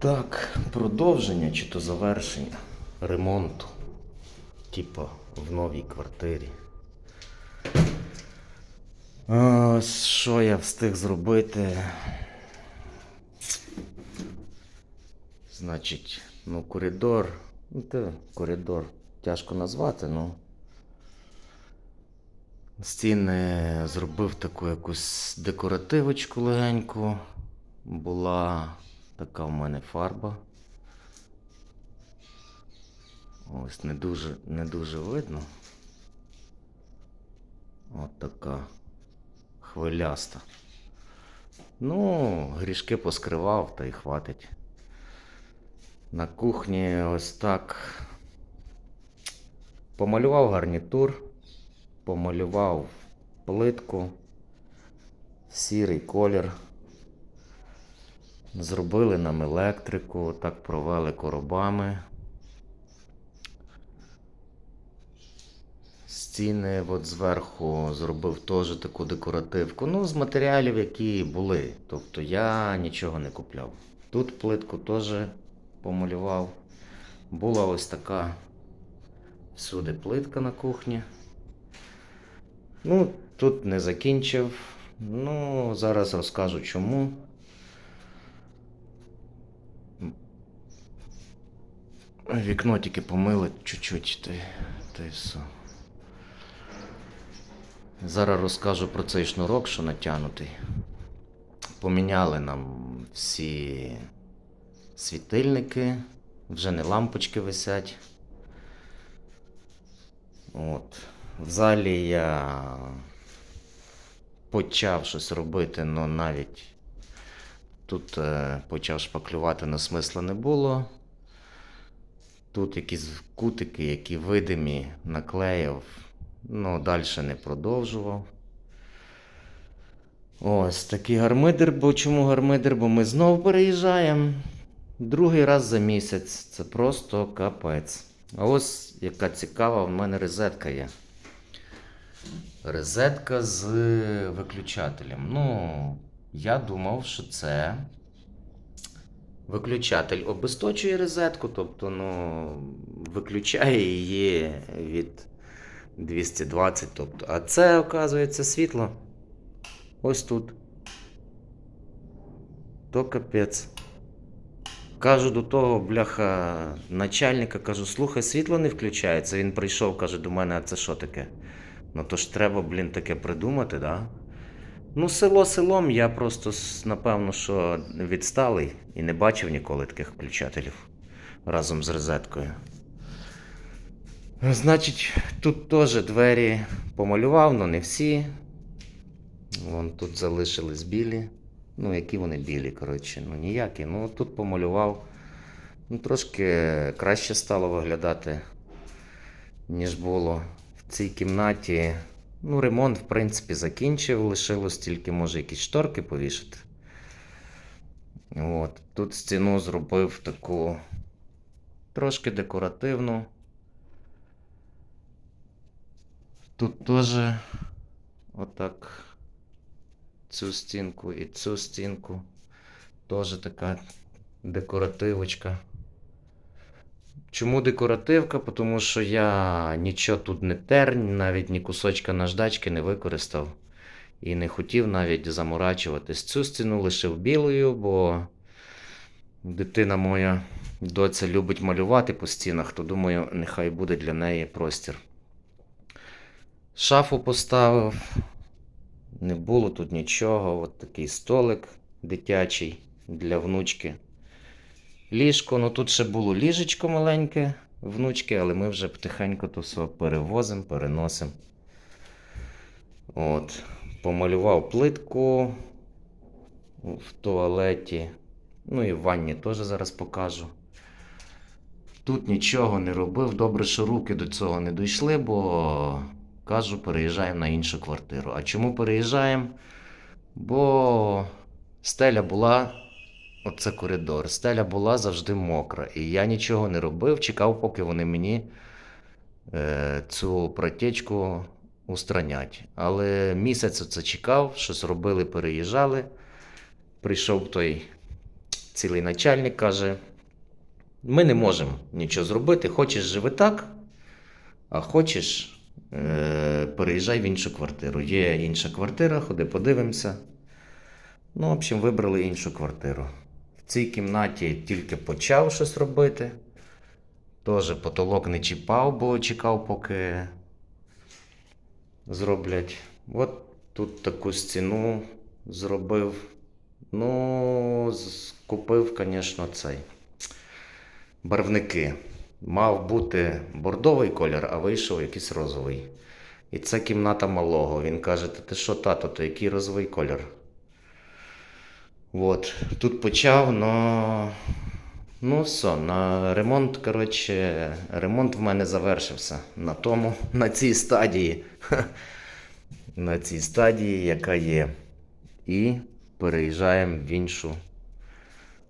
Так, продовження чи то завершення ремонту. Типа в новій квартирі. Ось що я встиг зробити. Значить, ну, коридор. Ну, те, коридор тяжко назвати, ну. Стіни зробив таку якусь декоративочку легеньку. Була така в мене фарба. Ось не дуже, не дуже видно. От така хвиляста. Ну, грішки поскривав та й хватить. На кухні ось так. Помалював гарнітур, помалював плитку, сірий колір. Зробили нам електрику, так провели коробами. Стіни от зверху зробив теж таку декоративку. Ну, з матеріалів, які були. Тобто я нічого не купляв. Тут плитку теж помалював. Була ось така всюди плитка на кухні. Ну, тут не закінчив. Ну, зараз розкажу чому. Вікно тільки помили чуть-чуть, та, та й все. Зараз розкажу про цей шнурок, що натягнутий. Поміняли нам всі світильники, вже не лампочки висять. От. В залі я почав щось робити, але навіть тут е, почав шпаклювати, але смисла не було. Тут якісь кутики, які видимі, наклеїв, ну далі не продовжував. Ось такий гармидер, бо чому гармидер? Бо ми знов переїжджаємо. Другий раз за місяць. Це просто капець. А ось яка цікава, в мене розетка є. Розетка з виключателем. Ну, я думав, що це виключатель обесточує розетку, тобто ну, виключає її від 220. Тобто, а це, оказується, світло. Ось тут. То капець. Кажу до того, бляха, начальника, кажу, слухай, світло не включається. Він прийшов, каже до мене, а це що таке? Ну то ж треба, блін, таке придумати, да? Ну, село селом, я просто, напевно, що відсталий і не бачив ніколи таких включателів разом з розеткою. Значить, тут теж двері помалював, але не всі. Вон тут залишились білі. Ну, які вони білі, коротше, ну ніякі. Ну, тут помалював. Ну, трошки краще стало виглядати, ніж було. В цій кімнаті. Ну, ремонт, в принципі, закінчив. Лишилось тільки, може, якісь шторки повішати. От. Тут стіну зробив таку трошки декоративну. Тут теж отак цю стінку і цю стінку. Теж така декоративочка. Чому декоративка? Тому що я нічого тут не тер, навіть ні кусочка наждачки не використав. І не хотів навіть заморачуватись. Цю стіну лишив білою, бо дитина моя доця любить малювати по стінах, то думаю, нехай буде для неї простір. Шафу поставив. Не було тут нічого. От такий столик дитячий для внучки. Ліжко, ну тут ще було ліжечко маленьке внучки, але ми вже потихеньку то все перевозимо, переносимо. От. Помалював плитку в туалеті. Ну і в ванні теж зараз покажу. Тут нічого не робив. Добре, що руки до цього не дійшли, бо кажу, переїжджаємо на іншу квартиру. А чому переїжджаємо? Бо стеля була, оце коридор, стеля була завжди мокра. І я нічого не робив, чекав, поки вони мені е, цю протечку устранять. Але місяць оце чекав, щось робили, переїжджали. Прийшов той цілий начальник каже: ми не можемо нічого зробити. Хочеш живи так, а хочеш, е, переїжджай в іншу квартиру. Є інша квартира, ходи подивимося. Ну, в общем, вибрали іншу квартиру. В цій кімнаті тільки почав щось робити. Теж потолок не чіпав, бо чекав, поки зроблять. От тут таку стіну зробив. Ну, купив, звісно, цей. Барвники. Мав бути бордовий колір, а вийшов якийсь розовий. І це кімната малого. Він каже: «Та ти що, тато, то який розовий колір? От. Тут почав, но. Ну, все, на ремонт, коротше, ремонт в мене завершився. На тому, на цій стадії. На цій стадії, яка є. І переїжджаємо в іншу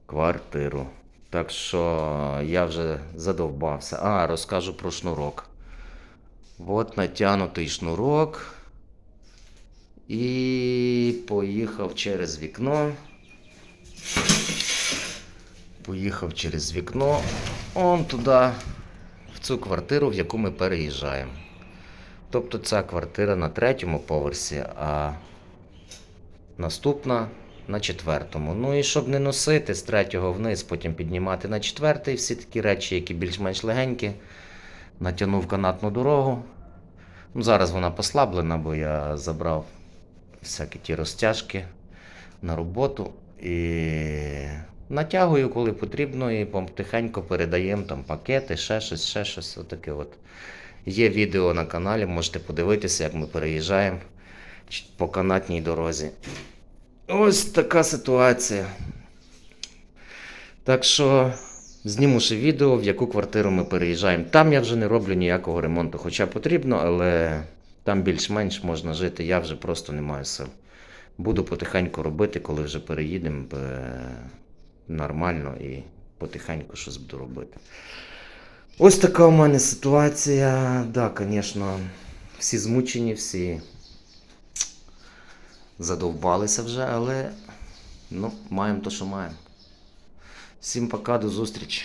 квартиру. Так що я вже задовбався. А, розкажу про шнурок. От натягнутий шнурок. І поїхав через вікно. Поїхав через вікно. Он туди, в цю квартиру, в яку ми переїжджаємо. Тобто ця квартира на третьому поверсі, а наступна на четвертому. Ну і щоб не носити з третього вниз, потім піднімати на четвертий, всі такі речі, які більш-менш легенькі. Натягнув канатну дорогу. Ну, зараз вона послаблена, бо я забрав всякі ті розтяжки на роботу. І натягую, коли потрібно, і потихеньку передаємо там пакети, ще щось, ще щось. Отаке от. Є відео на каналі, можете подивитися, як ми переїжджаємо по канатній дорозі. Ось така ситуація. Так що зніму ще відео, в яку квартиру ми переїжджаємо. Там я вже не роблю ніякого ремонту, хоча потрібно, але там більш-менш можна жити, я вже просто не маю сил. Буду потихеньку робити, коли вже переїдемо е, нормально і потихеньку щось буду робити. Ось така у мене ситуація. Да, звісно, всі змучені, всі задовбалися вже, але ну, маємо то, що маємо. Всім пока, до зустрічі.